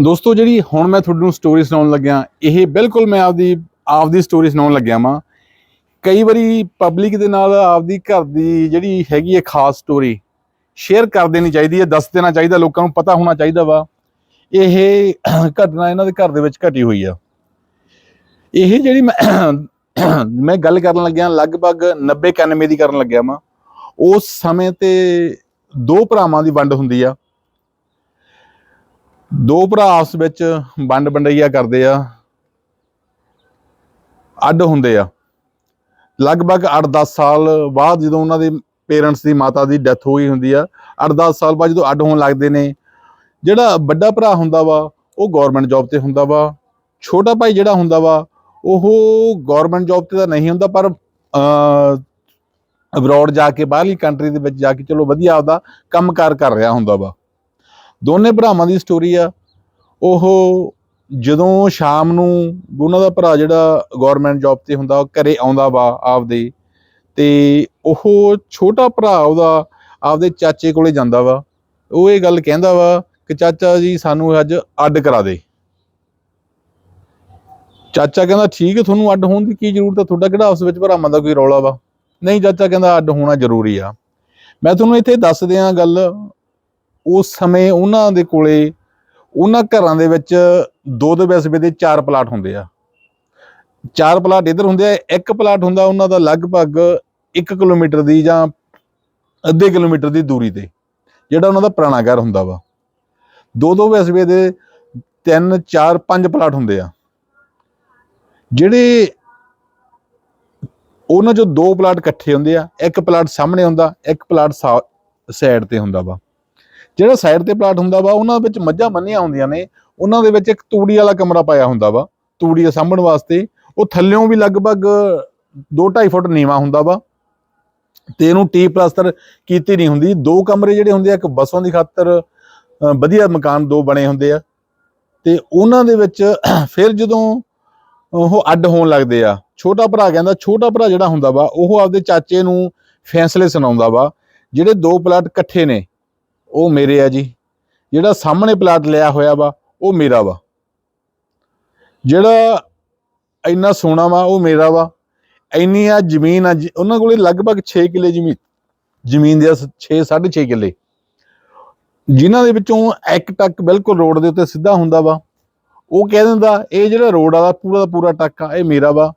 ਦੋਸਤੋ, ਜਿਹੜੀ ਹੁਣ ਮੈਂ ਤੁਹਾਨੂੰ ਸਟੋਰੀ ਸੁਣਾਉਣ ਲੱਗਿਆ, ਇਹ ਬਿਲਕੁਲ ਮੈਂ ਆਪਦੀ ਆਪਦੀ ਸਟੋਰੀ ਸੁਣਾਉਣ ਲੱਗਿਆ ਵਾਂ। ਕਈ ਵਾਰੀ ਪਬਲਿਕ ਦੇ ਨਾਲ ਆਪਦੀ ਘਰ ਦੀ ਜਿਹੜੀ ਹੈਗੀ ਹੈ ਖਾਸ ਸਟੋਰੀ ਸ਼ੇਅਰ ਕਰ ਦੇਣੀ ਚਾਹੀਦੀ ਹੈ, ਦੱਸ ਦੇਣਾ ਚਾਹੀਦਾ, ਲੋਕਾਂ ਨੂੰ ਪਤਾ ਹੋਣਾ ਚਾਹੀਦਾ ਵਾ। ਇਹ ਘਟਨਾ ਇਹਨਾਂ ਦੇ ਘਰ ਦੇ ਵਿੱਚ ਘਟੀ ਹੋਈ ਆ। ਇਹ ਜਿਹੜੀ ਮੈਂ ਮੈਂ ਗੱਲ ਕਰਨ ਲੱਗਿਆ, ਲਗਭਗ 90 91 ਦੀ ਕਰਨ ਲੱਗਿਆ ਵਾਂ। ਉਸ ਸਮੇਂ ਤੇ ਦੋ ਭਰਾਵਾਂ ਦੀ ਵੰਡ ਹੁੰਦੀ ਆ। ਦੋ ਭਰਾ ਆਪਸ ਵਿੱਚ ਵੰਡ ਵੰਡਈਆ ਕਰਦੇ ਆ। ਅੱਡ ਹੁੰਦੇ ਆ। ਲਗਭਗ 8-10 ਸਾਲ ਬਾਅਦ ਜਦੋਂ ਉਹਨਾਂ ਦੇ ਪੇਰੈਂਟਸ ਦੀ ਮਾਤਾ ਦੀ ਡੈਥ ਹੋ ਗਈ ਹੁੰਦੀ ਆ 8-10 ਸਾਲ ਬਾਅਦ ਜਦੋਂ ਅੱਡ ਹੋਣ ਲੱਗਦੇ ਨੇ, ਜਿਹੜਾ ਵੱਡਾ ਭਰਾ ਹੁੰਦਾ ਵਾ, ਉਹ ਗਵਰਨਮੈਂਟ ਜੌਬ ਤੇ ਹੁੰਦਾ ਵਾ, ਛੋਟਾ ਭਾਈ ਜਿਹੜਾ ਹੁੰਦਾ ਵਾ, ਉਹ ਗਵਰਨਮੈਂਟ ਜੌਬ ਤੇ ਤਾਂ ਨਹੀਂ ਹੁੰਦਾ, ਪਰ ਅਬਰੋਡ ਜਾ ਕੇ, ਬਾਹਰਲੀ ਕੰਟਰੀ ਦੇ ਵਿੱਚ ਜਾ ਕੇ, ਚਲੋ ਵਧੀਆ ਆਪਦਾ ਕੰਮਕਾਰ ਕਰ ਰਿਹਾ ਹੁੰਦਾ ਵਾ। ਦੋਨੇ ਭਰਾਵਾਂ ਦੀ ਸਟੋਰੀ ਆ। ਉਹ ਜਦੋਂ ਸ਼ਾਮ ਨੂੰ ਉਹਨਾਂ ਦਾ ਭਰਾ ਜਿਹੜਾ ਗਵਰਨਮੈਂਟ ਜੌਬ ਤੇ ਹੁੰਦਾ, ਉਹ ਘਰੇ ਆਉਂਦਾ ਵਾ ਆਪਦੇ। ਤੇ ਉਹ ਛੋਟਾ ਭਰਾ ਉਹਦਾ ਆਪਦੇ ਚਾਚੇ ਕੋਲੇ ਜਾਂਦਾ ਵਾ। ਉਹ ਇਹ ਗੱਲ ਕਹਿੰਦਾ ਵਾ ਕਿ ਚਾਚਾ ਜੀ ਸਾਨੂੰ ਅੱਜ ਅੱਡ ਕਰਾ ਦੇ। ਚਾਚਾ ਕਹਿੰਦਾ, ਠੀਕ ਹੈ, ਤੁਹਾਨੂੰ ਅੱਡ ਹੋਣ ਦੀ ਕੀ ਜ਼ਰੂਰਤ ਹੈ ਤੁਹਾਡਾ ਕਿਹੜਾ ਆਪਸ ਵਿੱਚ ਭਰਾਵਾਂ ਦਾ ਕੋਈ ਰੌਲਾ ਵਾ? ਨਹੀਂ, ਚਾਚਾ ਕਹਿੰਦਾ ਅੱਡ ਹੋਣਾ ਜ਼ਰੂਰੀ ਆ। ਮੈਂ ਤੁਹਾਨੂੰ ਇੱਥੇ ਦੱਸ ਦਿਆਂ ਗੱਲ ਉਸ ਸਮੇਂ ਉਹਨਾਂ ਦੇ ਕੋਲੇ ਉਹਨਾਂ ਘਰਾਂ ਦੇ ਵਿੱਚ ਦੋ ਦੋ ਬਿਸਵੇ ਦੇ ਚਾਰ ਪਲਾਟ ਹੁੰਦੇ ਆ। ਚਾਰ ਪਲਾਟ ਇੱਧਰ ਹੁੰਦੇ ਆ, ਇੱਕ ਪਲਾਟ ਹੁੰਦਾ ਉਹਨਾਂ ਦਾ ਲਗਭਗ 1 ਕਿਲੋਮੀਟਰ ਦੀ ਜਾਂ ਅੱਧੇ ਕਿਲੋਮੀਟਰ ਦੀ ਦੂਰੀ ਤੇ, ਜਿਹੜਾ ਉਹਨਾਂ ਦਾ ਪੁਰਾਣਾ ਘਰ ਹੁੰਦਾ ਵਾ। ਦੋ ਦੋ ਬਿਸਵੇ ਦੇ ਤਿੰਨ, ਚਾਰ, ਪੰਜ ਪਲਾਟ ਹੁੰਦੇ ਆ। ਜਿਹੜੇ ਉਹਨਾਂ ਚੋਂ ਦੋ ਪਲਾਟ ਇਕੱਠੇ ਹੁੰਦੇ ਆ, ਇੱਕ ਪਲਾਟ ਸਾਹਮਣੇ ਹੁੰਦਾ, ਇੱਕ ਪਲਾਟ ਸਾਈਡ ਤੇ ਹੁੰਦਾ ਵਾ। ਜਿਹੜਾ ਸਾਈਡ ਤੇ ਪਲਾਟ ਹੁੰਦਾ ਵਾ, ਉਹਨਾਂ ਵਿੱਚ ਮੱਝਾਂ ਬੰਨੀਆਂ ਹੁੰਦੀਆਂ ਨੇ, ਉਹਨਾਂ ਦੇ ਵਿੱਚ ਇੱਕ ਤੂੜੀ ਵਾਲਾ ਕਮਰਾ ਪਾਇਆ ਹੁੰਦਾ ਵਾ, ਤੂੜੀ ਸਾਂਭਣ ਵਾਸਤੇ। ਉਹ ਥੱਲਿਓਂ ਵੀ ਲਗਭਗ 2.5 ਫੁੱਟ ਨੀਵਾ ਹੁੰਦਾ ਵਾ, ਤੇ ਇਹਨੂੰ ਟੀ ਪਲਾਸਟਰ ਕੀਤੀ ਨਹੀਂ ਹੁੰਦੀ। ਦੋ ਕਮਰੇ ਜਿਹੜੇ ਹੁੰਦੇ ਆ, ਇੱਕ ਬਸੋਂ ਦੀ ਖਾਤਰ ਵਧੀਆ ਮਕਾਨ ਦੋ ਬਣੇ ਹੁੰਦੇ ਆ। ਤੇ ਉਹਨਾਂ ਦੇ ਵਿੱਚ ਫਿਰ ਜਦੋਂ ਉਹ ਅੱਡ ਹੋਣ ਲੱਗਦੇ ਆ, ਛੋਟਾ ਭਰਾ ਕਹਿੰਦਾ, ਛੋਟਾ ਭਰਾ ਜਿਹੜਾ ਹੁੰਦਾ ਵਾ, ਉਹ ਆਪਦੇ ਚਾਚੇ ਨੂੰ ਫੈਸਲੇ ਸੁਣਾਉਂਦਾ ਵਾ, ਜਿਹੜੇ ਦੋ ਪਲਾਟ ਇਕੱਠੇ ਨੇ। ਉਹ ਮੇਰੇ ਆ ਜੀ। ਜਿਹੜਾ ਸਾਹਮਣੇ ਪਲਾਟ ਲਿਆ ਹੋਇਆ ਵਾ, ਉਹ ਮੇਰਾ ਵਾ। ਜਿਹੜਾ ਇੰਨਾ ਸੋਨਾ ਵਾ, ਉਹ ਮੇਰਾ ਵਾ। ਇੰਨੀ ਆ ਜ਼ਮੀਨ ਆ ਜੀ- ਉਹਨਾਂ ਕੋਲੇ ਲਗਭਗ 6 ਕਿੱਲੇ ਜ਼ਮੀਨ ਜ਼ਮੀਨ ਦੇ 6 6.5 ਕਿੱਲੇ। ਜਿਨ੍ਹਾਂ ਦੇ ਵਿੱਚੋਂ ਇੱਕ ਟੱਕ ਬਿਲਕੁਲ ਰੋਡ ਦੇ ਉੱਤੇ ਸਿੱਧਾ ਹੁੰਦਾ ਵਾ। ਉਹ ਕਹਿ ਦਿੰਦਾ, ਇਹ ਜਿਹੜਾ ਰੋਡ ਵਾਲਾ ਪੂਰਾ ਦਾ ਪੂਰਾ ਟੱਕ ਆ, ਇਹ ਮੇਰਾ ਵਾ।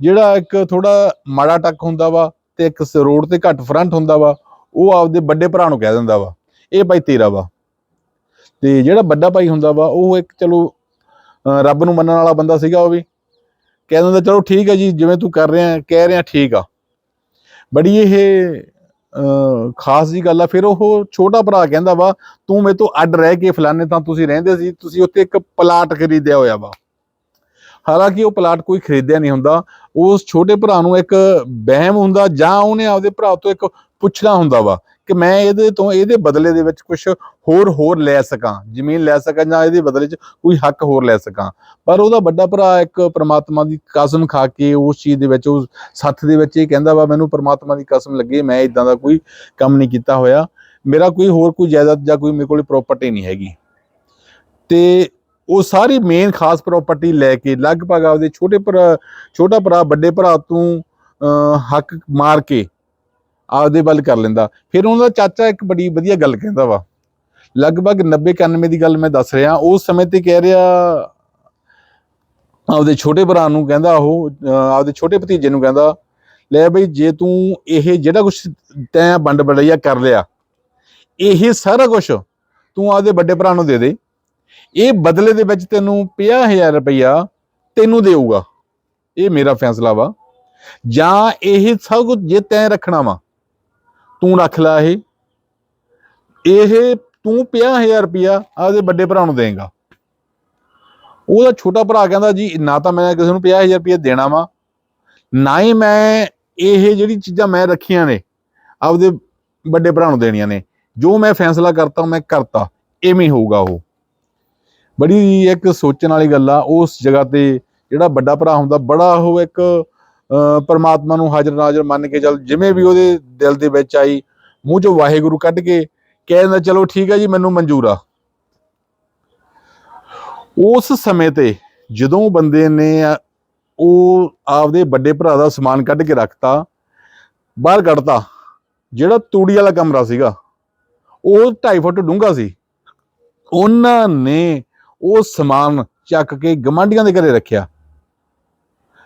ਜਿਹੜਾ ਇੱਕ ਥੋੜਾ ਮਾੜਾ ਟੱਕ ਹੁੰਦਾ ਵਾ, ਤੇ ਇੱਕ ਰੋਡ ਤੇ ਘੱਟ ਫਰੰਟ ਹੁੰਦਾ ਵਾ, ਉਹ ਆਪਦੇ ਵੱਡੇ ਭਰਾ ਨੂੰ ਕਹਿ ਦਿੰਦਾ ਵਾ। ਇਹ ਭਾਈ ਤੇਰਾ ਵਾ। ਤੇ ਜਿਹੜਾ ਵੱਡਾ ਭਾਈ ਹੁੰਦਾ ਵਾ, ਉਹ ਇੱਕ ਚਲੋ ਰੱਬ ਨੂੰ ਮੰਨਣ ਵਾਲਾ ਬੰਦਾ ਸੀਗਾ ਉਹ ਵੀ। ਕਹਿ ਦਿੰਦਾ, ਚਲੋ ਠੀਕ ਹੈ ਜੀ, ਜਿਵੇਂ ਤੂੰ ਕਰ ਰਿਹਾ, ਕਹਿ ਰਿਹਾ ਠੀਕ ਆ। ਬੜੀ ਇਹ ਖਾਸ ਜੀ ਗੱਲ ਆ। ਫਿਰ ਉਹ ਛੋਟਾ ਭਰਾ ਕਹਿੰਦਾ ਵਾ, ਤੂੰ ਮੇਰੇ ਤੋਂ ਅੱਡ ਰਹਿ ਕੇ ਫਲਾਣੇ ਤਾਂ ਤੁਸੀਂ ਰਹਿੰਦੇ ਸੀ, ਤੁਸੀਂ ਉੱਥੇ ਇੱਕ ਪਲਾਟ ਖਰੀਦਿਆ ਹੋਇਆ ਵਾ। ਹਾਲਾਂਕਿ ਉਹ ਪਲਾਟ ਕੋਈ ਖਰੀਦਿਆ ਨਹੀਂ ਹੁੰਦਾ। ਉਸ ਛੋਟੇ ਭਰਾ ਨੂੰ ਇੱਕ ਵਹਿਮ ਹੁੰਦਾ ਜਾਂ ਉਹਨੇ ਆਪਦੇ ਭਰਾ ਤੋਂ ਇੱਕ ਪੁੱਛਣਾ ਹੁੰਦਾ ਵਾ ਕਿ ਮੈਂ ਇਹਦੇ ਤੋਂ ਇਹਦੇ ਬਦਲੇ ਦੇ ਵਿੱਚ ਕੁਝ ਹੋਰ ਹੋਰ ਲੈ ਸਕਾਂ ਜ਼ਮੀਨ ਲੈ ਸਕਾਂ ਜਾਂ ਇਹਦੇ ਬਦਲੇ 'ਚ ਕੋਈ ਹੱਕ ਹੋਰ ਲੈ ਸਕਾਂ। ਪਰ ਉਹਦਾ ਵੱਡਾ ਭਰਾ ਇੱਕ ਪ੍ਰਮਾਤਮਾ ਦੀ ਕਸਮ ਖਾ ਕੇ ਉਸ ਚੀਜ਼ ਦੇ ਵਿੱਚ ਉਸ ਸੱਥ ਦੇ ਵਿੱਚ ਇਹ ਕਹਿੰਦਾ ਵਾ ਮੈਨੂੰ ਪ੍ਰਮਾਤਮਾ ਦੀ ਕਸਮ ਲੱਗੀ ਮੈਂ ਇਦਾਂ ਦਾ ਕੋਈ ਕੰਮ ਨਹੀਂ ਕੀਤਾ ਹੋਇਆ। ਮੇਰਾ ਕੋਈ ਹੋਰ ਕੋਈ ਜਾਇਦਾਦ ਜਾਂ ਕੋਈ ਮੇਰੇ ਕੋਲ ਪ੍ਰਾਪਰਟੀ ਨਹੀਂ ਹੈਗੀ। ਤੇ ਉਹ ਸਾਰੀ ਮੇਨ ਖਾਸ ਪ੍ਰਾਪਰਟੀ ਲੈ ਕੇ ਲਗਭਗ ਆਪਦੇ ਛੋਟੇ ਭਰਾ ਛੋਟਾ ਭਰਾ ਵੱਡੇ ਭਰਾ ਤੋਂ ਅਹ, ਹੱਕ ਮਾਰ ਕੇ ਆਪਦੇ ਵੱਲ ਕਰ ਲੈਂਦਾ। ਫਿਰ ਉਹਨਾਂ ਦਾ ਚਾਚਾ ਇੱਕ ਬੜੀ ਵਧੀਆ ਗੱਲ ਕਹਿੰਦਾ ਵਾ। ਲਗਭਗ 90 91 ਦੀ ਗੱਲ ਮੈਂ ਦੱਸ ਰਿਹਾ। ਉਸ ਸਮੇਂ ਤੇ ਕਹਿ ਰਿਹਾ, ਆਪਦੇ ਛੋਟੇ ਭਰਾ ਨੂੰ ਕਹਿੰਦਾ ਉਹ ਆਪਦੇ ਛੋਟੇ ਭਤੀਜੇ ਨੂੰ ਕਹਿੰਦਾ, ਲੈ ਬਈ, ਜੇ ਤੂੰ ਇਹ ਜਿਹੜਾ ਕੁਝ ਤੈਂ ਵੰਡ ਵਡਈਆ ਕਰ ਲਿਆ, ਇਹ ਸਾਰਾ ਕੁਝ ਤੂੰ ਆਪਦੇ ਵੱਡੇ ਭਰਾ ਨੂੰ ਦੇ ਦੇ। ਇਹ ਬਦਲੇ ਦੇ ਵਿੱਚ ਤੈਨੂੰ 50000 ਰੁਪਇਆ ਤੈਨੂੰ ਦੇਊਗਾ। ਇਹ ਮੇਰਾ ਫੈਸਲਾ ਵਾ। ਜਾਂ ਇਹ ਸਭ ਕੁਝ ਜੇ ਤੈਂ ਰੱਖਣਾ ਵਾ ਤੂੰ ਰੱਖ ਲੈ ਇਹ। ਇਹ ਤੂੰ 50000 ਰੁਪਇਆ ਆਪਦੇ ਵੱਡੇ ਭਰਾ ਨੂੰ ਦੇਂਗਾ। ਉਹਦਾ ਛੋਟਾ ਭਰਾ ਕਹਿੰਦਾ, ਜੀ, ਨਾ ਤਾਂ ਮੈਂ ਕਿਸੇ ਨੂੰ 50000 ਰੁਪਇਆ ਦੇਣਾ ਵਾ। ਨਾ ਹੀ ਮੈਂ ਇਹ ਜਿਹੜੀ ਚੀਜ਼ਾਂ ਮੈਂ ਰੱਖੀਆਂ ਨੇ, ਆਪਦੇ ਵੱਡੇ ਭਰਾ ਨੂੰ ਦੇਣੀਆਂ ਨੇ। ਜੋ ਮੈਂ ਫੈਸਲਾ ਕਰਤਾ, ਮੈਂ ਕਰਤਾ। ਐਵੇਂ ਹੋਊਗਾ ਉਹ। ਬੜੀ ਇੱਕ ਸੋਚਣ ਵਾਲੀ ਗੱਲ ਆ। ਉਸ ਜਗ੍ਹਾ ਤੇ ਜਿਹੜਾ ਵੱਡਾ ਭਰਾ ਹੁੰਦਾ, ਬੜਾ ਉਹ ਇੱਕ ਪਰਮਾਤਮਾ ਨੂੰ ਹਾਜ਼ਰ ਨਾਜ਼ਰ ਮੰਨ ਕੇ ਚੱਲ ਜਿਵੇਂ ਵੀ ਉਹਦੇ ਦਿਲ ਦੇ ਵਿੱਚ ਆਈ, ਮੂੰਹ ਚੋਂ ਵਾਹਿਗੁਰੂ ਕੱਢ ਕੇ ਕਹਿ ਦਿੰਦਾ, ਚਲੋ ਠੀਕ ਹੈ ਜੀ, ਮੈਨੂੰ ਮਨਜ਼ੂਰ ਆ। ਉਸ ਸਮੇਂ ਤੇ ਜਦੋਂ ਬੰਦੇ ਨੇ ਉਹ ਆਪਦੇ ਵੱਡੇ ਭਰਾ ਦਾ ਸਮਾਨ ਕੱਢ ਕੇ ਰੱਖਤਾ, ਬਾਹਰ ਕੱਢਤਾ, ਜਿਹੜਾ ਤੂੜੀ ਵਾਲਾ ਕਮਰਾ ਸੀਗਾ, ਉਹ 2.5 ਫੁੱਟ ਡੂੰਘਾ ਸੀ। ਉਹਨਾਂ ਨੇ ਉਹ ਸਮਾਨ ਚੱਕ ਕੇ ਗਮਾਂਡੀਆਂ ਦੇ ਘਰੇ ਰੱਖਿਆ।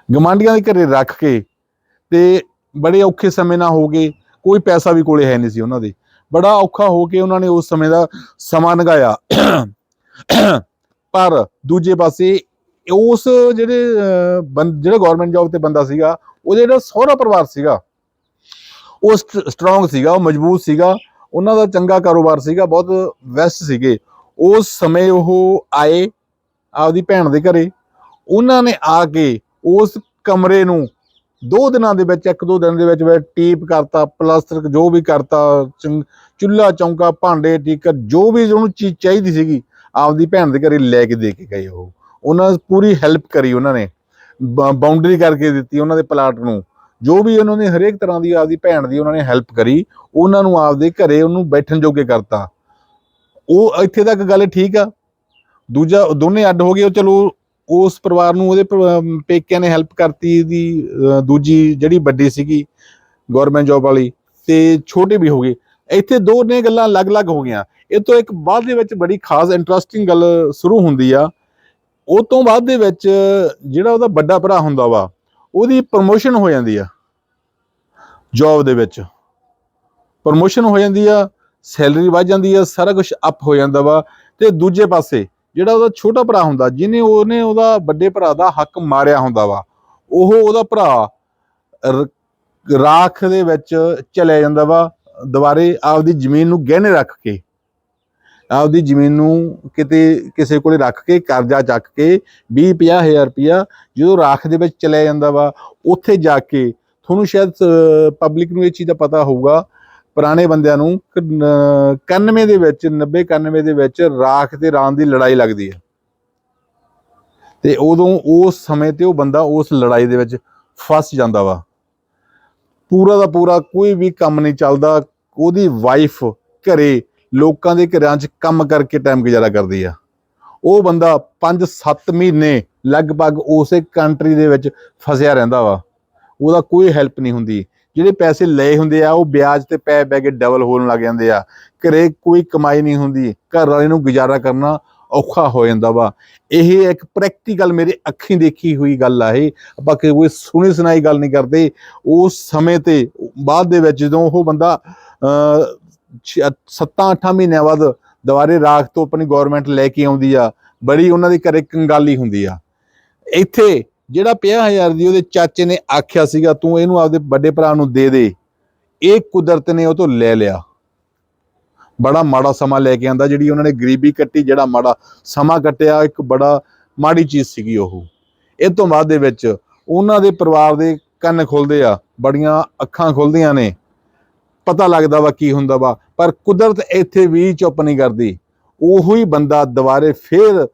ਗਮਾਂਡੀਆਂ ਦੇ ਘਰੇ ਰੱਖ ਕੇ ਤੇ ਬੜੇ ਔਖੇ ਸਮੇਂ ਨਾਲ ਹੋ ਗਏ, ਕੋਈ ਪੈਸਾ ਵੀ ਕੋਲੇ ਹੈ ਨਹੀਂ ਸੀ ਉਹਨਾਂ ਦੇ। ਬੜਾ ਔਖਾ ਹੋ ਕੇ ਉਹਨਾਂ ਨੇ ਉਸ ਸਮੇਂ ਦਾ ਸਮਾਂ ਲੰਘਾਇਆ। ਪਰ ਦੂਜੇ ਪਾਸੇ ਉਸ ਜਿਹੜੇ ਜਿਹੜਾ ਗਵਰਨਮੈਂਟ ਜੌਬ ਤੇ ਬੰਦਾ ਸੀਗਾ ਉਹ ਜਿਹੜਾ ਸਹੁਰਾ ਪਰਿਵਾਰ ਸੀਗਾ, ਉਹ ਸਟਰੋਂਗ ਸੀਗਾ, ਉਹ ਮਜ਼ਬੂਤ ਸੀਗਾ, ਉਹਨਾਂ ਦਾ ਚੰਗਾ ਕਾਰੋਬਾਰ ਸੀਗਾ, ਬਹੁਤ ਵੈਸਟ ਸੀਗੇ। ਉਸ ਸਮੇਂ ਉਹ ਆਏ ਆਪਦੀ ਭੈਣ ਦੇ ਘਰੇ। ਉਹਨਾਂ ਨੇ ਆ ਕੇ ਉਸ ਕਮਰੇ ਨੂੰ ਦੋ ਦਿਨਾਂ ਦੇ ਵਿੱਚ, ਇੱਕ ਦੋ ਦਿਨ ਦੇ ਵਿੱਚ ਵਿੱਚ ਟੀਪ ਕਰਤਾ, ਪਲਾਸਟਰ ਜੋ ਵੀ ਕਰਤਾ ਚੰ- ਚੌਂਕਾ, ਭਾਂਡੇ ਟੀਕਰ ਜੋ ਵੀ ਉਹਨੂੰ ਚੀਜ਼ ਚਾਹੀਦੀ ਸੀਗੀ, ਆਪਦੀ ਭੈਣ ਦੇ ਘਰੇ ਲੈ ਕੇ ਦੇ ਕੇ ਗਏ ਉਹ। ਉਹਨਾਂ ਪੂਰੀ ਹੈਲਪ ਕਰੀ ਉਹਨਾਂ ਨੇ। ਬਾਉਂਡਰੀ ਕਰਕੇ ਦਿੱਤੀ ਉਹਨਾਂ ਦੇ ਪਲਾਟ ਨੂੰ। ਜੋ ਵੀ ਉਹਨਾਂ ਨੇ ਹਰੇਕ ਤਰ੍ਹਾਂ ਦੀ ਆਪਦੀ ਭੈਣ ਦੀ ਉਹਨਾਂ ਨੇ ਹੈਲਪ ਕਰੀ, ਉਹਨਾਂ ਨੂੰ ਆਪਦੇ ਘਰੇ ਉਹਨੂੰ ਬੈਠਣ ਜੋਗੇ ਕਰਤਾ। ਉਹ ਇੱਥੇ ਤੱਕ ਗੱਲ ਠੀਕ ਆ? ਦੂਜਾ, ਦੋਨੇ ਅੱਡ ਹੋ ਗਏ, ਉਹ ਚਲੋ ਉਸ ਪਰਿਵਾਰ ਨੂੰ ਉਹਦੇ ਪੇਕਿਆਂ ਨੇ ਹੈਲਪ ਕਰਤੀ ਦੀ ਦੂਜੀ ਜਿਹੜੀ ਵੱਡੀ ਸੀਗੀ ਗਵਰਨਮੈਂਟ ਜੌਬ ਵਾਲੀ, ਤੇ ਛੋਟੇ ਵੀ ਹੋ ਗਏ ਇੱਥੇ ਦੋ ਨੇ ਗੱਲਾਂ ਅਲੱਗ-ਅਲੱਗ ਹੋ ਗਈਆਂ। ਇਹ ਤੋਂ ਇੱਕ ਬਾਅਦ ਦੇ ਵਿੱਚ ਬੜੀ ਖਾਸ ਇੰਟਰਸਟਿੰਗ ਗੱਲ ਸ਼ੁਰੂ ਹੁੰਦੀ ਆ। ਉਹ ਤੋਂ ਬਾਅਦ ਦੇ ਵਿੱਚ ਜਿਹੜਾ ਉਹਦਾ ਵੱਡਾ ਭਰਾ ਹੁੰਦਾ ਵਾ, ਉਹਦੀ ਪ੍ਰਮੋਸ਼ਨ ਹੋ ਜਾਂਦੀ ਆ। ਜੌਬ ਦੇ ਵਿੱਚ ਪ੍ਰਮੋਸ਼ਨ ਹੋ ਜਾਂਦੀ ਆ ਸੈਲਰੀ ਵੱਧ ਜਾਂਦੀ ਆ, ਸਾਰਾ ਕੁਝ ਅਪ ਹੋ ਜਾਂਦਾ ਵਾ। ਤੇ ਦੂਜੇ ਪਾਸੇ ਜਿਹੜਾ ਉਹਦਾ ਛੋਟਾ ਭਰਾ ਹੁੰਦਾ, ਜਿਹਨੇ ਉਹਨੇ ਉਹਦਾ ਵੱਡੇ ਭਰਾ ਦਾ ਹੱਕ ਮਾਰਿਆ ਹੁੰਦਾ ਵਾ, ਉਹ ਉਹਦਾ ਭਰਾ ਰਾਖ ਦੇ ਵਿੱਚ ਚਲੇ ਜਾਂਦਾ ਵਾ, ਦੁਬਾਰੇ ਆਪਦੀ ਜ਼ਮੀਨ ਨੂੰ ਗਹਿਣੇ ਰੱਖ ਕੇ, ਆਪਦੀ ਜ਼ਮੀਨ ਨੂੰ ਕਿਤੇ ਕਿਸੇ ਕੋਲੇ ਰੱਖ ਕੇ, ਕਰਜ਼ਾ ਚੱਕ ਕੇ 20 ਹਜ਼ਾਰ ਰੁਪਇਆ ਜਦੋਂ ਰਾਖ ਦੇ ਵਿੱਚ ਚਲਿਆ ਜਾਂਦਾ ਵਾ, ਉੱਥੇ ਜਾ ਕੇ ਤੁਹਾਨੂੰ ਸ਼ਾਇਦ ਪਬਲਿਕ ਨੂੰ ਇਹ ਚੀਜ਼ ਦਾ ਪਤਾ ਹੋਊਗਾ ਪੁਰਾਣੇ ਬੰਦਿਆਂ ਨੂੰ ਕਿ, 91 ਦੇ ਵਿੱਚ 90 91 ਦੇ ਵਿੱਚ ਰਾਖ ਤੇ ਰਾਂ ਦੀ ਲੜਾਈ ਲੱਗਦੀ ਹੈ। ਤੇ ਉਦੋਂ ਉਸ ਸਮੇਂ ਤੇ ਉਹ ਬੰਦਾ ਉਸ ਲੜਾਈ ਦੇ ਵਿੱਚ ਫਸ ਜਾਂਦਾ ਵਾ। ਪੂਰਾ ਦਾ ਪੂਰਾ ਕੋਈ ਵੀ ਕੰਮ ਨਹੀਂ ਚੱਲਦਾ। ਉਹਦੀ ਵਾਈਫ ਘਰੇ ਲੋਕਾਂ ਦੇ ਘਰਾਂ 'ਚ ਕੰਮ ਕਰਕੇ ਟਾਈਮ ਗੁਜ਼ਾਰਾ ਕਰਦੀ ਆ। ਉਹ ਬੰਦਾ 5-7 ਮਹੀਨੇ ਲਗਭਗ ਉਸੇ ਕੰਟਰੀ ਦੇ ਵਿੱਚ ਫਸਿਆ ਰਹਿੰਦਾ ਵਾ। ਉਹਦਾ ਕੋਈ ਹੈਲਪ ਨਹੀਂ ਹੁੰਦੀ। ਜਿਹੜੇ ਪੈਸੇ ਲਏ ਹੁੰਦੇ ਆ, ਉਹ ਵਿਆਜ ਤੇ ਪੈ ਪੈ ਕੇ ਡਬਲ ਹੋਣ ਲੱਗ ਜਾਂਦੇ ਆ। ਘਰੇ ਕੋਈ ਕਮਾਈ ਨਹੀਂ ਹੁੰਦੀ, ਘਰ ਵਾਲੇ ਨੂੰ ਗੁਜ਼ਾਰਾ ਕਰਨਾ ਔਖਾ ਹੋ ਜਾਂਦਾ ਵਾ। ਇਹ ਇੱਕ ਪ੍ਰੈਕਟੀਕਲ ਮੇਰੇ ਅੱਖੀਂ ਦੇਖੀ ਹੋਈ ਗੱਲ ਆ ਇਹ। ਆਪਾਂ ਕੋਈ ਸੁਣੀ ਸੁਣਾਈ ਗੱਲ ਨਹੀਂ ਕਰਦੇ। ਉਸ ਸਮੇਂ ਤੇ, ਬਾਅਦ ਦੇ ਵਿੱਚ ਜਦੋਂ ਉਹ ਬੰਦਾ 7-8 ਮਹੀਨਿਆਂ ਬਾਅਦ ਦੁਬਾਰੇ ਰਾਖ ਤੋਂ ਆਪਣੀ ਗਵਰਨਮੈਂਟ ਲੈ ਕੇ ਆਉਂਦੀ ਆ, ਬੜੀ ਉਹਨਾਂ ਦੇ ਘਰੇ ਕੰਗਾਲੀ ਹੁੰਦੀ ਆ। ਇੱਥੇ ਜਿਹੜਾ 50000 ਦੀ ਉਹਦੇ ਚਾਚੇ ਨੇ ਆਖਿਆ ਸੀਗਾ, ਤੂੰ ਇਹਨੂੰ ਆਪਦੇ ਵੱਡੇ ਭਰਾ ਨੂੰ ਦੇ ਦੇ। ਇਹ ਕੁਦਰਤ ਨੇ ਉਹ ਤੋਂ ਲੈ ਲਿਆ। ਬੜਾ ਮਾੜਾ ਸਮਾਂ ਲੈ ਕੇ ਆਂਦਾ, ਜਿਹੜੀ ਉਹਨਾਂ ਨੇ ਗਰੀਬੀ ਕੱਟੀ, ਜਿਹੜਾ ਮਾੜਾ ਸਮਾਂ ਕੱਟਿਆ, ਇੱਕ ਬੜਾ ਮਾੜੀ ਚੀਜ਼ ਸੀਗੀ ਉਹ। ਇਹ ਤੋਂ ਬਾਅਦ ਦੇ ਵਿੱਚ ਉਹਨਾਂ ਦੇ ਪਰਿਵਾਰ ਦੇ ਕੰਨ ਖੁੱਲਦੇ ਆ, ਬੜੀਆਂ ਅੱਖਾਂ ਖੁੱਲਦੀਆਂ ਨੇ। ਪਤਾ ਲੱਗਦਾ ਵਾ ਕੀ ਹੁੰਦਾ ਵਾ, ਪਰ ਕੁਦਰਤ ਇੱਥੇ ਵੀ ਚੁੱਪ ਨਹੀਂ ਕਰਦੀ। ਉਹੀ ਬੰਦਾ ਦੁਬਾਰੇ ਫੇਰ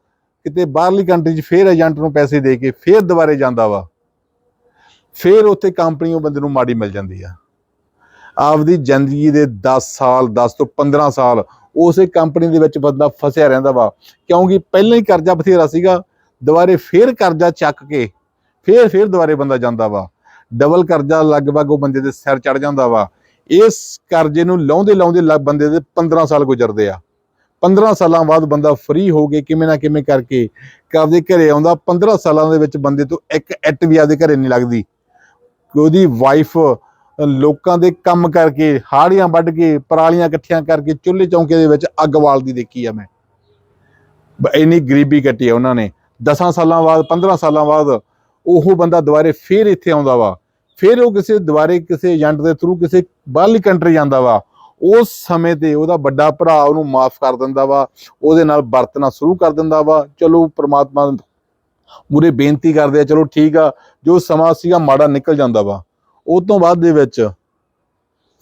ਕਿਤੇ ਬਾਹਰਲੀ ਕੰਟਰੀ 'ਚ ਫੇਰ ਏਜੰਟ ਨੂੰ ਪੈਸੇ ਦੇ ਕੇ ਫੇਰ ਦੁਬਾਰੇ ਜਾਂਦਾ ਵਾ, ਫੇਰ ਉੱਥੇ ਕੰਪਨੀ ਉਹ ਬੰਦੇ ਨੂੰ ਮਾੜੀ ਮਿਲ ਜਾਂਦੀ ਆ। ਆਪਦੀ ਜ਼ਿੰਦਗੀ ਦੇ 10 ਸਾਲ 10 ਤੋਂ 15 ਸਾਲ ਉਸੇ ਕੰਪਨੀ ਦੇ ਵਿੱਚ ਬੰਦਾ ਫਸਿਆ ਰਹਿੰਦਾ ਵਾ, ਕਿਉਂਕਿ ਪਹਿਲਾਂ ਹੀ ਕਰਜ਼ਾ ਬਥੇਰਾ ਸੀਗਾ, ਦੁਬਾਰੇ ਫੇਰ ਕਰਜ਼ਾ ਚੱਕ ਕੇ ਫੇਰ ਫੇਰ ਦੁਬਾਰੇ ਬੰਦਾ ਜਾਂਦਾ ਵਾ। ਡਬਲ ਕਰਜ਼ਾ ਲਗਭਗ ਉਹ ਬੰਦੇ ਦੇ ਸਿਰ ਚੜ ਜਾਂਦਾ ਵਾ। ਇਸ ਕਰਜ਼ੇ ਨੂੰ ਲਾਉਂਦੇ ਲਾਉਂਦੇ ਲ- ਬੰਦੇ ਦੇ 15 ਸਾਲ ਗੁਜ਼ਰਦੇ ਆ। 15 ਸਾਲਾਂ ਬਾਅਦ ਬੰਦਾ ਫ੍ਰੀ ਹੋ ਕੇ ਕਿਵੇਂ ਨਾ ਕਿਵੇਂ ਕਰਕੇ ਆਪਦੇ ਘਰੇ ਆਉਂਦਾ 15 ਸਾਲਾਂ ਦੇ ਵਿੱਚ ਬੰਦੇ ਤੋਂ ਇੱਕ ਐਟ ਵੀ ਆਪਦੇ ਘਰੇ ਨਹੀਂ ਲੱਗਦੀ। ਉਹਦੀ ਵਾਈਫ ਲੋਕਾਂ ਦੇ ਕੰਮ ਕਰਕੇ, ਹਾੜੀਆਂ ਵੱਢ ਕੇ, ਪਰਾਲੀਆਂ ਇਕੱਠੀਆਂ ਕਰਕੇ, ਚੁੱਲ੍ਹੇ ਚੌਂਕੇ ਦੇ ਵਿੱਚ ਅੱਗ ਬਾਲਦੀ ਦੇਖੀ ਆ ਮੈਂ। ਇੰਨੀ ਗਰੀਬੀ ਕੱਟੀ ਆ ਉਹਨਾਂ ਨੇ। 10 ਸਾਲਾਂ ਬਾਅਦ 15 ਸਾਲਾਂ ਬਾਅਦ ਉਹ ਬੰਦਾ ਦੁਬਾਰੇ ਫੇਰ ਇੱਥੇ ਆਉਂਦਾ ਵਾ। ਫਿਰ ਉਹ ਕਿਸੇ ਦੁਬਾਰੇ ਕਿਸੇ ਏਜੰਟ ਦੇ ਥਰੂ ਕਿਸੇ ਬਾਹਰਲੀ ਕੰਟਰੀ ਜਾਂਦਾ ਵਾ। ਉਸ ਸਮੇਂ ਤੇ ਉਹਦਾ ਵੱਡਾ ਭਰਾ ਉਹਨੂੰ ਮਾਫ ਕਰ ਦਿੰਦਾ ਵਾ, ਉਹਦੇ ਨਾਲ ਵਰਤਣਾ ਸ਼ੁਰੂ ਕਰ ਦਿੰਦਾ ਵਾ। ਚਲੋ ਪ੍ਰਮਾਤਮਾ ਮੂਰੇ ਬੇਨਤੀ ਕਰਦੇ ਆ, ਚਲੋ ਠੀਕ ਆ, ਜੋ ਸਮਾਂ ਸੀਗਾ ਮਾੜਾ ਨਿਕਲ ਜਾਂਦਾ ਵਾ। ਉਸ ਤੋਂ ਬਾਅਦ ਦੇ ਵਿੱਚ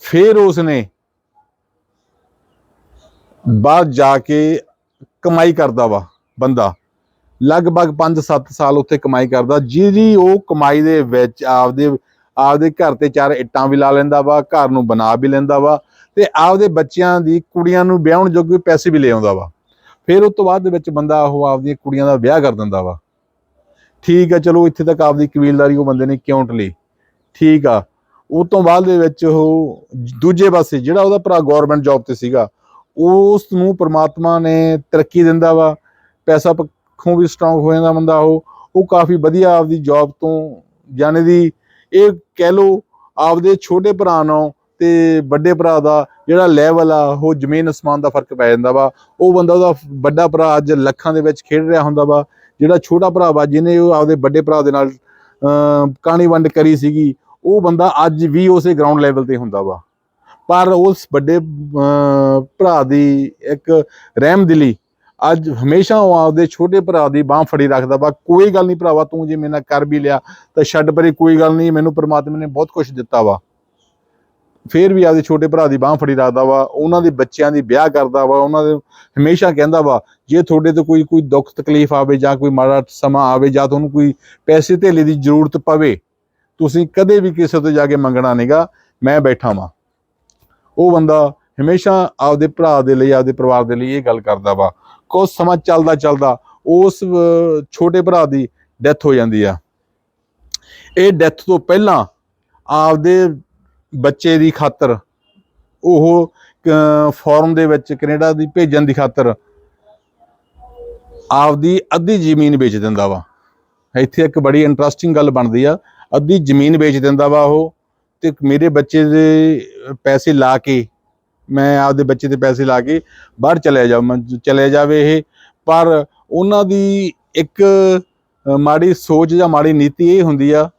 ਫਿਰ ਉਸਨੇ ਬਾਹਰ ਜਾ ਕੇ ਕਮਾਈ ਕਰਦਾ ਵਾ ਬੰਦਾ। ਲਗਭਗ 5-7 ਸਾਲ ਉੱਥੇ ਕਮਾਈ ਕਰਦਾ, ਜਿਹਦੀ ਉਹ ਕਮਾਈ ਦੇ ਵਿੱਚ ਆਪਦੇ ਆਪਦੇ ਘਰ ਤੇ ਚਾਰ ਇੱਟਾਂ ਵੀ ਲਾ ਲੈਂਦਾ ਵਾ, ਘਰ ਨੂੰ ਬਣਾ ਵੀ ਲੈਂਦਾ ਵਾ। ਤੇ ਆਪਦੇ ਬੱਚਿਆਂ ਦੀ ਕੁੜੀਆਂ ਨੂੰ ਵਿਆਹਣ ਜੋਗੇ ਪੈਸੇ ਵੀ ਲੈ ਆਉਂਦਾ ਵਾ। ਫਿਰ ਉਸ ਤੋਂ ਬਾਅਦ ਦੇ ਵਿੱਚ ਬੰਦਾ ਉਹ ਆਪਦੀਆਂ ਕੁੜੀਆਂ ਦਾ ਵਿਆਹ ਕਰ ਦਿੰਦਾ ਵਾ। ਠੀਕ ਆ, ਚਲੋ ਇੱਥੇ ਤੱਕ ਆਪਦੀ ਕਬੀਲਦਾਰੀ ਉਹ ਬੰਦੇ ਨੇ ਕਿਉਂ ਟਲੀ? ਠੀਕ ਆ। ਉਹ ਤੋਂ ਬਾਅਦ ਦੇ ਵਿੱਚ ਉਹ ਦੂਜੇ ਪਾਸੇ ਜਿਹੜਾ ਉਹਦਾ ਭਰਾ ਗਵਰਨਮੈਂਟ ਜੌਬ ਤੇ ਸੀਗਾ, ਉਸ ਨੂੰ ਪ੍ਰਮਾਤਮਾ ਨੇ ਤਰੱਕੀ ਦਿੰਦਾ ਵਾ। ਪੈਸਾ ਪੱਖੋਂ ਵੀ ਸਟਰੋਂਗ ਹੋ ਜਾਂਦਾ ਬੰਦਾ ਉਹ। ਉਹ ਕਾਫੀ ਵਧੀਆ ਆਪਦੀ ਜੌਬ ਤੋਂ ਜਾਣੇ ਦੀ ਇਹ ਕਹਿ ਲੋ ਆਪਦੇ ਛੋਟੇ ਭਰਾ ਨੂੰ ਤੇ ਵੱਡੇ ਭਰਾ ਦਾ ਜਿਹੜਾ ਲੈਵਲ ਆ, ਉਹ ਜ਼ਮੀਨ ਅਸਮਾਨ ਦਾ ਫ਼ਰਕ ਪੈ ਜਾਂਦਾ ਵਾ। ਉਹ ਬੰਦਾ ਉਹਦਾ ਵੱਡਾ ਭਰਾ ਅੱਜ ਲੱਖਾਂ ਦੇ ਵਿੱਚ ਖੇਡ ਰਿਹਾ ਹੁੰਦਾ ਵਾ। ਜਿਹੜਾ ਛੋਟਾ ਭਰਾ ਵਾ, ਜਿਹਨੇ ਉਹ ਆਪਦੇ ਵੱਡੇ ਭਰਾ ਦੇ ਨਾਲ ਕਹਾਣੀ ਵੰਡ ਕਰੀ ਸੀਗੀ, ਉਹ ਬੰਦਾ ਅੱਜ ਵੀ ਉਸੇ ਗਰਾਊਂਡ ਲੈਵਲ ਤੇ ਹੁੰਦਾ ਵਾ। ਪਰ ਉਸ ਵੱਡੇ ਭਰਾ ਦੀ ਇੱਕ ਰਹਿਮਦਿਲੀ ਅੱਜ ਹਮੇਸ਼ਾ ਉਹ ਆਪਦੇ ਛੋਟੇ ਭਰਾ ਦੀ ਬਾਹ ਫੜੀ ਰੱਖਦਾ ਵਾ। ਕੋਈ ਗੱਲ ਨਹੀਂ ਭਰਾਵਾ, ਤੂੰ ਜੇ ਮੇਰੇ ਨਾਲ ਕਰ ਵੀ ਲਿਆ, ਤਾਂ ਛੱਡ ਪਰੇ ਕੋਈ ਗੱਲ ਨਹੀਂ, ਮੈਨੂੰ ਪ੍ਰਮਾਤਮਾ ਨੇ ਬਹੁਤ ਕੁਝ ਦਿੱਤਾ ਵਾ। ਫੇਰ ਵੀ ਆਪਦੇ ਛੋਟੇ ਭਰਾ ਦੀ ਬਾਹ ਫੜੀ ਰੱਖਦਾ ਵਾ, ਉਹਨਾਂ ਦੇ ਬੱਚਿਆਂ ਦੀ ਵਿਆਹ ਕਰਦਾ ਵਾ, ਉਹਨਾਂ ਦੇ ਹਮੇਸ਼ਾ ਕਹਿੰਦਾ ਵਾ, ਜੇ ਤੁਹਾਡੇ ਤੇ ਕੋਈ ਕੋਈ ਦੁੱਖ ਤਕਲੀਫ ਆਵੇ ਜਾਂ ਕੋਈ ਮਾੜਾ ਸਮਾਂ ਆਵੇ ਜਾਂ ਤੁਹਾਨੂੰ ਕੋਈ ਪੈਸੇ ਧੇਲੇ ਦੀ ਜ਼ਰੂਰਤ ਪਵੇ, ਤੁਸੀਂ ਕਦੇ ਵੀ ਕਿਸੇ ਤੋਂ ਜਾ ਕੇ ਮੰਗਣਾ ਨਹੀਂਗਾ ਮੈਂ ਬੈਠਾ ਵਾਂ। ਉਹ ਬੰਦਾ ਹਮੇਸ਼ਾ ਆਪਦੇ ਭਰਾ ਦੇ ਲਈ, ਆਪਦੇ ਪਰਿਵਾਰ ਦੇ ਲਈ ਇਹ ਗੱਲ ਕਰਦਾ ਵਾ। ਕੁਝ ਸਮਾਂ ਚੱਲਦਾ ਚੱਲਦਾ ਉਸ ਛੋਟੇ ਭਰਾ ਦੀ ਡੈਥ ਹੋ ਜਾਂਦੀ ਆ। ਇਹ ਡੈਥ ਤੋਂ ਪਹਿਲਾਂ ਆਪਦੇ ਬੱਚੇ ਦੀ ਖਾਤਰ, ਉਹ ਫਾਰਮ ਦੇ ਵਿੱਚ ਕੈਨੇਡਾ ਦੀ ਭੇਜਣ ਦੀ ਖਾਤਰ ਆਪਦੀ ਅੱਧੀ ਜ਼ਮੀਨ ਵੇਚ ਦਿੰਦਾ ਵਾ। ਇੱਥੇ ਇੱਕ ਬੜੀ ਇੰਟਰਸਟਿੰਗ ਗੱਲ ਬਣਦੀ ਆ, ਅੱਧੀ ਜ਼ਮੀਨ ਵੇਚ ਦਿੰਦਾ ਵਾ ਉਹ ਤੇ ਮੇਰੇ ਬੱਚੇ ਦੇ ਪੈਸੇ ਲਾ ਕੇ, ਮੈਂ ਆਪਦੇ ਬੱਚੇ ਦੇ ਪੈਸੇ ਲਾ ਕੇ ਬਾਹਰ ਚਲੇ ਜਾ ਚਲੇ ਜਾਵੇ ਇਹ, ਪਰ ਉਹਨਾਂ ਦੀ ਇੱਕ ਮਾੜੀ ਸੋਚ ਜਾਂ ਮਾੜੀ ਨੀਤੀ ਇਹ ਹੁੰਦੀ ਆ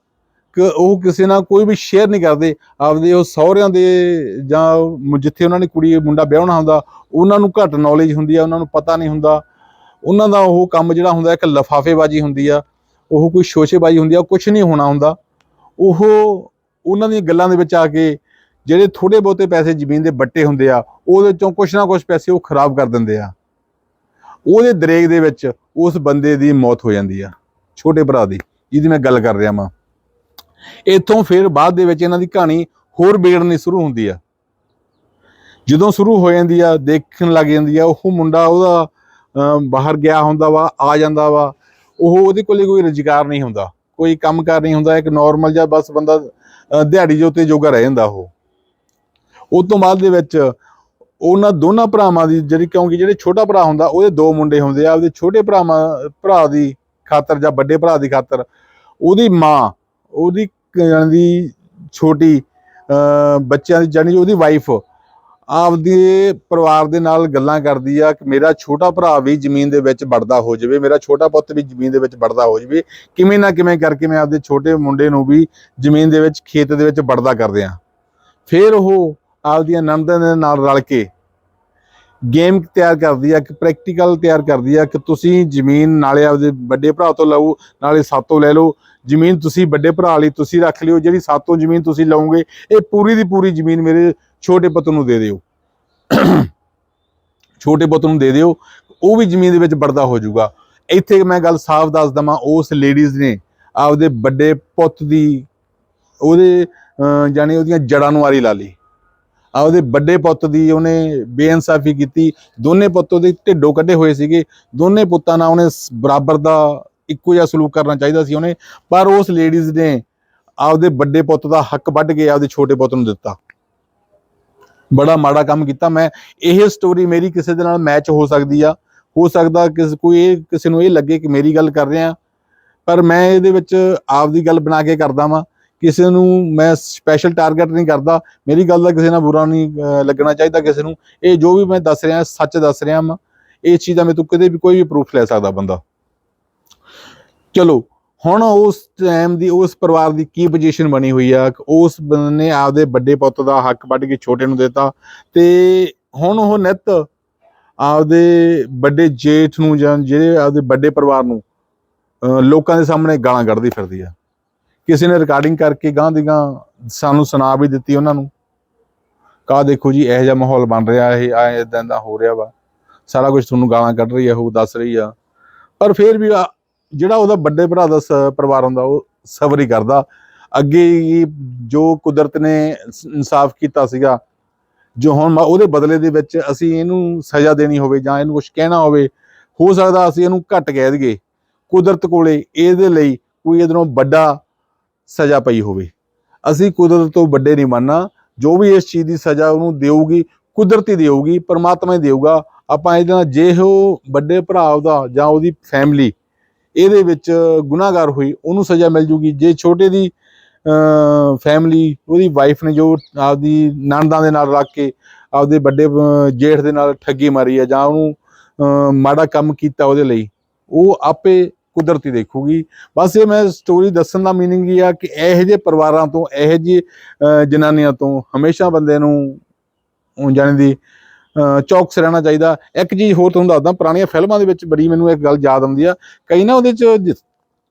ਕਿ ਉਹ ਕਿਸੇ ਨਾਲ ਕੋਈ ਵੀ ਸ਼ੇਅਰ ਨਹੀਂ ਕਰਦੇ। ਆਪਦੇ ਉਹ ਸਹੁਰਿਆਂ ਦੇ ਜਾਂ ਜਿੱਥੇ ਉਹਨਾਂ ਨੇ ਕੁੜੀ, ਮੁੰਡਾ ਵਿਆਹਣਾ ਹੁੰਦਾ, ਉਹਨਾਂ ਨੂੰ ਘੱਟ ਨੌਲੇਜ ਹੁੰਦੀ ਆ, ਉਹਨਾਂ ਨੂੰ ਪਤਾ ਨਹੀਂ ਹੁੰਦਾ। ਉਹਨਾਂ ਦਾ ਉਹ ਕੰਮ ਜਿਹੜਾ ਹੁੰਦਾ, ਇੱਕ ਲਫਾਫੇਬਾਜ਼ੀ ਹੁੰਦੀ ਆ। ਉਹ ਕੋਈ ਸ਼ੋਸ਼ੇਬਾਜ਼ੀ ਹੁੰਦੀ ਆ ਕੁਝ ਨਹੀਂ ਹੋਣਾ ਹੁੰਦਾ। ਉਹ ਉਹਨਾਂ ਦੀਆਂ ਗੱਲਾਂ ਦੇ ਵਿੱਚ ਆ ਕੇ ਜਿਹੜੇ ਥੋੜੇ ਬਹੁਤੇ ਪੈਸੇ ਜ਼ਮੀਨ ਦੇ ਬੱਟੇ ਹੁੰਦੇ ਆ, ਉਹਦੇ ਚੋਂ ਕੁਛ ਨਾ ਕੁਛ ਪੈਸੇ ਉਹ ਖਰਾਬ ਕਰ ਦਿੰਦੇ ਆ। ਉਹਦੇ ਦਰੇਗ ਦੇ ਵਿੱਚ ਉਸ ਬੰਦੇ ਦੀ ਮੌਤ ਹੋ ਜਾਂਦੀ ਆ, ਛੋਟੇ ਭਰਾ ਦੀ, ਜਿਹਦੀ ਮੈਂ ਗੱਲ ਕਰ ਰਿਹਾ ਵਾਂ। ਇੱਥੋਂ ਫਿਰ ਬਾਅਦ ਦੇ ਵਿੱਚ ਇਹਨਾਂ ਦੀ ਕਹਾਣੀ ਹੋਰ ਵਿਗੜਨੀ ਸ਼ੁਰੂ ਹੁੰਦੀ ਆ। ਜਦੋਂ ਸ਼ੁਰੂ ਹੋ ਜਾਂਦੀ ਆ, ਦੇਖਣ ਲੱਗ ਜਾਂਦੀ ਆ, ਉਹ ਮੁੰਡਾ ਉਹਦਾ ਬਾਹਰ ਗਿਆ ਹੁੰਦਾ ਵਾ, ਆ ਜਾਂਦਾ ਵਾ, ਉਹ ਉਹਦੇ ਕੋਲੇ ਕੋਈ ਰੁਜ਼ਗਾਰ ਨਹੀਂ ਹੁੰਦਾ, ਕੋਈ ਕੰਮਕਾਰ ਨਹੀਂ ਹੁੰਦਾ, ਇੱਕ ਨਾਰਮਲ ਜਿਹਾ ਬਸ ਬੰਦਾ ਦਿਹਾੜੀ ਦੇ ਉੱਤੇ ਜੋਗਾ ਰਹਿ ਜਾਂਦਾ ਉਹ। ਉਸ ਤੋਂ ਬਾਅਦ ਦੇ ਵਿੱਚ ਉਹਨਾਂ ਦੋਨਾਂ ਭਰਾਵਾਂ ਦੀ ਜਿਹੜੀ, ਕਿਉਂਕਿ ਜਿਹੜੇ ਛੋਟਾ ਭਰਾ ਹੁੰਦਾ, ਉਹਦੇ ਦੋ ਮੁੰਡੇ ਹੁੰਦੇ ਆ, ਉਹਦੇ ਛੋਟੇ ਭਰਾਵਾਂ, ਭਰਾ ਦੀ ਖਾਤਰ ਜਾਂ ਵੱਡੇ ਭਰਾ ਦੀ ਖਾਤਰ ਉਹਦੀ ਮਾਂ ਉਹਦੀ ਕ- ਦੀ ਛੋਟੀ ਬੱਚਿਆਂ ਦੀ ਜਾਨੀ ਉਹਦੀ ਵਾਈਫ ਆਪਦੇ ਪਰਿਵਾਰ ਦੇ ਨਾਲ ਗੱਲਾਂ ਕਰਦੀ ਆ ਕਿ ਮੇਰਾ ਛੋਟਾ ਭਰਾ ਵੀ ਜ਼ਮੀਨ ਦੇ ਵਿੱਚ ਵੜਦਾ ਹੋ ਜਾਵੇ, ਮੇਰਾ ਛੋਟਾ ਪੁੱਤ ਵੀ ਜ਼ਮੀਨ ਦੇ ਵਿੱਚ ਵੜਦਾ ਹੋ ਜਾਵੇ, ਕਿਵੇਂ ਨਾ ਕਿਵੇਂ ਕਰਕੇ ਮੈਂ ਆਪਦੇ ਛੋਟੇ ਮੁੰਡੇ ਨੂੰ ਵੀ ਜ਼ਮੀਨ ਦੇ ਵਿੱਚ, ਖੇਤ ਦੇ ਵਿੱਚ ਵੜਦਾ ਕਰਦੇ ਆ। ਫਿਰ ਉਹ ਆਪਦੀਆਂ ਨਣਦਾਂ ਦੇ ਨਾਲ ਰਲ ਕੇ ਗੇਮ ਤਿਆਰ ਕਰਦੀ ਆ ਕਿ ਪ੍ਰੈਕਟੀਕਲ ਤਿਆਰ ਕਰਦੀ ਆ ਕਿ ਤੁਸੀਂ ਜ਼ਮੀਨ ਨਾਲੇ ਆਪਦੇ ਵੱਡੇ ਭਰਾ ਤੋਂ ਲਓ ਨਾਲੇ ਸਾਤੋਂ ਲੈ ਲਓ। ਜ਼ਮੀਨ ਤੁਸੀਂ ਵੱਡੇ ਭਰਾ ਲਈ ਤੁਸੀਂ ਰੱਖ ਲਿਓ ਜਿਹੜੀ ਸਾਤੋਂ ਜ਼ਮੀਨ ਤੁਸੀਂ ਲਓਗੇ ਇਹ ਪੂਰੀ ਦੀ ਪੂਰੀ ਜ਼ਮੀਨ ਮੇਰੇ ਛੋਟੇ ਪੁੱਤ ਨੂੰ ਦੇ ਦਿਓ। ਛੋਟੇ ਪੁੱਤ ਨੂੰ ਦੇ ਦਿਓ ਉਹ ਵੀ ਜ਼ਮੀਨ ਦੇ ਵਿੱਚ ਵੜਦਾ ਹੋ ਜਾਊਗਾ। ਇੱਥੇ ਮੈਂ ਗੱਲ ਸਾਫ਼ ਦੱਸ ਦਵਾਂ ਉਸ ਲੇਡੀਜ਼ ਨੇ ਆਪਦੇ ਵੱਡੇ ਪੁੱਤ ਦੀ ਉਹਦੇ ਅਹ, ਜਾਣੀ ਉਹਦੀਆਂ ਜੜਾਂ ਨੂੰ ਆਰੀ ਲਾ ਲਈ। ਆਪਦੇ ਵੱਡੇ ਪੁੱਤ ਦੀ ਉਹਨੇ ਬੇਇਨਸਾਫੀ ਕੀਤੀ, ਦੋਨੇ ਪੁੱਤ ਉਹਦੇ ਢਿੱਡੋਂ ਕੱਢੇ ਹੋਏ ਸੀਗੇ, ਦੋਨੇ ਪੁੱਤਾਂ ਨਾਲ ਉਹਨੇ ਬਰਾਬਰ ਦਾ ਇੱਕੋ ਜਿਹਾ ਸਲੂਕ ਕਰਨਾ ਚਾਹੀਦਾ ਸੀ ਉਹਨੇ, ਪਰ ਉਸ ਲੇਡੀਜ਼ ਨੇ ਆਪਦੇ ਵੱਡੇ ਪੁੱਤ ਦਾ ਹੱਕ ਵੱਢ ਕੇ ਆਪਦੇ ਛੋਟੇ ਪੁੱਤ ਨੂੰ ਦਿੱਤਾ। ਬੜਾ ਮਾੜਾ ਕੰਮ ਕੀਤਾ। ਮੈਂ ਇਹ ਸਟੋਰੀ ਮੇਰੀ ਕਿਸੇ ਦੇ ਨਾਲ ਮੈਚ ਹੋ ਸਕਦੀ ਆ, ਹੋ ਸਕਦਾ ਕਿਸ, ਕੋਈ ਇਹ ਕਿਸੇ ਨੂੰ ਇਹ ਲੱਗੇ ਕਿ ਮੇਰੀ ਗੱਲ ਕਰ ਰਿਹਾ, ਪਰ ਮੈਂ ਇਹਦੇ ਵਿੱਚ ਆਪਦੀ ਗੱਲ ਬਣਾ ਕੇ ਕਰਦਾ ਵਾਂ। ਕਿਸੇ ਨੂੰ ਮੈਂ ਸਪੈਸ਼ਲ ਟਾਰਗੇਟ ਨਹੀਂ ਕਰਦਾ, ਮੇਰੀ ਗੱਲ ਦਾ ਕਿਸੇ ਨਾਲ ਬੁਰਾ ਨਹੀਂ ਲੱਗਣਾ ਚਾਹੀਦਾ ਕਿਸੇ ਨੂੰ। ਇਹ ਜੋ ਵੀ ਮੈਂ ਦੱਸ ਰਿਹਾ, ਸੱਚ ਦੱਸ ਰਿਹਾ ਵਾਂ, ਇਹ ਚੀਜ਼ ਦਾ ਮੇਰੇ ਤੋਂ ਕਦੇ ਵੀ ਕੋਈ ਵੀ ਪ੍ਰੂਫ ਲੈ ਸਕਦਾ ਬੰਦਾ। ਚਲੋ, ਹੁਣ ਉਸ ਟਾਈਮ ਦੀ, ਉਸ ਪਰਿਵਾਰ ਦੀ ਕੀ ਪੋਜੀਸ਼ਨ ਬਣੀ ਹੋਈ ਆ, ਉਸ ਨੇ ਆਪਦੇ ਵੱਡੇ ਪੁੱਤ ਦਾ ਹੱਕ ਵੱਢ ਕੇ ਛੋਟੇ ਨੂੰ ਦਿੱਤਾ, ਤੇ ਹੁਣ ਉਹ ਨਿੱਤ ਆਪਦੇ ਵੱਡੇ ਜੇਠ ਨੂੰ ਜਾਂ ਜਿਹੜੇ ਆਪਦੇ ਵੱਡੇ ਪਰਿਵਾਰ ਨੂੰ ਲੋਕਾਂ ਦੇ ਸਾਹਮਣੇ ਗਾਲਾਂ ਕੱਢਦੀ ਫਿਰਦੀ ਆ। ਕਿਸੇ ਨੇ ਰਿਕਾਰਡਿੰਗ ਕਰਕੇ ਗਾਂ ਦੀ ਗਾਂ ਸਾਨੂੰ ਸੁਣਾ ਵੀ ਦਿੱਤੀ ਉਹਨਾਂ ਨੂੰ। ਕਾ ਦੇਖੋ ਜੀ, ਇਹੋ ਜਿਹਾ ਮਾਹੌਲ ਬਣ ਰਿਹਾ, ਇਹ ਆ ਇਦਾਂ ਦਾ ਹੋ ਰਿਹਾ ਵਾ। ਸਾਰਾ ਕੁਝ ਤੁਹਾਨੂੰ ਗਾਲਾਂ ਕੱਢ ਰਹੀ ਆ, ਉਹ ਦੱਸ ਰਹੀ ਆ। ਪਰ ਫਿਰ ਵੀ ਜਿਹੜਾ ਉਹਦਾ ਵੱਡੇ ਭਰਾ ਦਾ ਪਰਿਵਾਰ ਹੁੰਦਾ, ਉਹ ਸਬਰ ਹੀ ਕਰਦਾ। ਅੱਗੇ ਜੋ ਕੁਦਰਤ ਨੇ ਇਨਸਾਫ ਕੀਤਾ ਸੀਗਾ, ਜੋ ਹੁਣ ਉਹਦੇ ਬਦਲੇ ਦੇ ਵਿੱਚ ਅਸੀਂ ਇਹਨੂੰ ਸਜ਼ਾ ਦੇਣੀ ਹੋਵੇ ਜਾਂ ਇਹਨੂੰ ਕੁਝ ਕਹਿਣਾ ਹੋਵੇ, ਹੋ ਸਕਦਾ ਅਸੀਂ ਇਹਨੂੰ ਘੱਟ ਕਹਿ ਦਈਏ। ਕੁਦਰਤ ਕੋਲੇ ਇਹਦੇ ਲਈ ਕੋਈ ਇਹਦੇ ਨਾਲੋਂ ਵੱਡਾ ਸਜ਼ਾ ਪਈ ਹੋਵੇ। ਅਸੀਂ ਕੁਦਰਤ ਤੋਂ ਵੱਡੇ ਨਹੀਂ ਮੰਨਣਾ। ਜੋ ਵੀ ਇਸ ਚੀਜ਼ ਦੀ ਸਜ਼ਾ ਉਹਨੂੰ ਦੇਊਗੀ ਕੁਦਰਤੀ ਦੇਊਗੀ ਪਰਮਾਤਮਾ ਹੀ ਦੇਊਗਾ। ਆਪਾਂ ਇਹਦੇ ਨਾਲ ਜੇ ਉਹ ਵੱਡੇ ਭਰਾ ਉਹਦਾ ਜਾਂ ਉਹਦੀ ਫੈਮਿਲੀ ਇਹਦੇ ਵਿੱਚ ਗੁਨਾਹਗਾਰ ਹੋਈ ਉਹਨੂੰ ਸਜ਼ਾ ਮਿਲ ਜੂਗੀ। ਜੇ ਛੋਟੇ ਦੀ ਫੈਮਿਲੀ ਉਹਦੀ ਵਾਈਫ ਨੇ ਜੋ ਆਪਦੀ ਨਣਦਾਂ ਦੇ ਨਾਲ ਰੱਖ ਕੇ ਆਪਦੇ ਵੱਡੇ ਜੇਠ ਦੇ ਨਾਲ ਠੱਗੀ ਮਾਰੀ ਆ ਜਾਂ ਉਹਨੂੰ ਅਹ, ਮਾੜਾ ਕੰਮ ਕੀਤਾ ਉਹਦੇ ਲਈ ਉਹ ਆਪੇ ਕੁਦਰਤੀ ਦੇਖੂਗੀ। ਬਸ ਇਹ ਮੈਂ ਸਟੋਰੀ ਦੱਸਣ ਦਾ ਮੀਨਿੰਗ ਇਹ ਆ ਕਿ ਇਹੋ ਜਿਹੇ ਪਰਿਵਾਰਾਂ ਤੋਂ ਇਹੋ ਜਿਹੇ ਅਹ, ਜਨਾਨੀਆਂ ਤੋਂ ਹਮੇਸ਼ਾ ਬੰਦੇ ਨੂੰ ਜਾਣੀ ਦੀ ਅਹ, ਚੌਕਸ ਰਹਿਣਾ ਚਾਹੀਦਾ। ਇੱਕ ਚੀਜ਼ ਹੋਰ ਤੁਹਾਨੂੰ ਦੱਸਦਾ ਪੁਰਾਣੀਆਂ ਫਿਲਮਾਂ ਦੇ ਵਿੱਚ ਬੜੀ ਮੈਨੂੰ ਇੱਕ ਗੱਲ ਯਾਦ ਆਉਂਦੀ ਆ। ਕਈ ਨਾ ਉਹਦੇ ਚ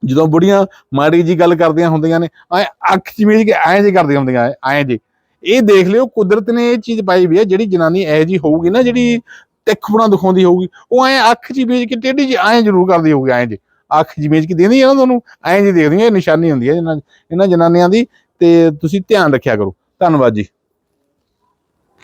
ਜਦੋਂ ਬੁੜੀਆਂ ਮਾੜੀ ਜੀ ਗੱਲ ਕਰਦੀਆਂ ਹੁੰਦੀਆਂ ਨੇ ਐ ਅੱਖ ਚੀਜ਼ ਕੇ ਐਂ ਜੀ ਕਰਦੀਆਂ ਹੁੰਦੀਆਂ ਐਂ ਜੀ ਇਹ ਦੇਖ ਲਿਓ ਕੁਦਰਤ ਨੇ ਇਹ ਚੀਜ਼ ਪਾਈ ਵੀ ਹੈ ਜਿਹੜੀ ਜਨਾਨੀ ਇਹੋ ਜੀ ਹੋਊਗੀ ਨਾ ਜਿਹੜੀ ਤਿੱਖਪਣਾ ਦਿਖਾਉਂਦੀ ਹੋਊਗੀ ਉਹ ਐਂ ਅੱਖ ਚ ਵੇਚ ਕੇ ਟੇਢੀ ਜੀ ਐਂ ਜ਼ਰੂਰ ਕਰਦੀ ਹੋਊਗੀ ਐਂ ਜੀ ਅੱਖ ਜੀ ਵੇਚ ਕੇ ਦੇਂਦੀ ਨਾ ਤੁਹਾਨੂੰ, ਐਂ ਜੀ ਦੇਖਦੀਆਂ ਇਹ ਨਿਸ਼ਾਨੀ ਹੁੰਦੀ ਹੈ ਇਹਨਾਂ ਇਹਨਾਂ ਜਨਾਨੀਆਂ ਦੀ, ਤੇ ਤੁਸੀਂ ਧਿਆਨ ਰੱਖਿਆ ਕਰੋ। ਧੰਨਵਾਦ ਜੀ।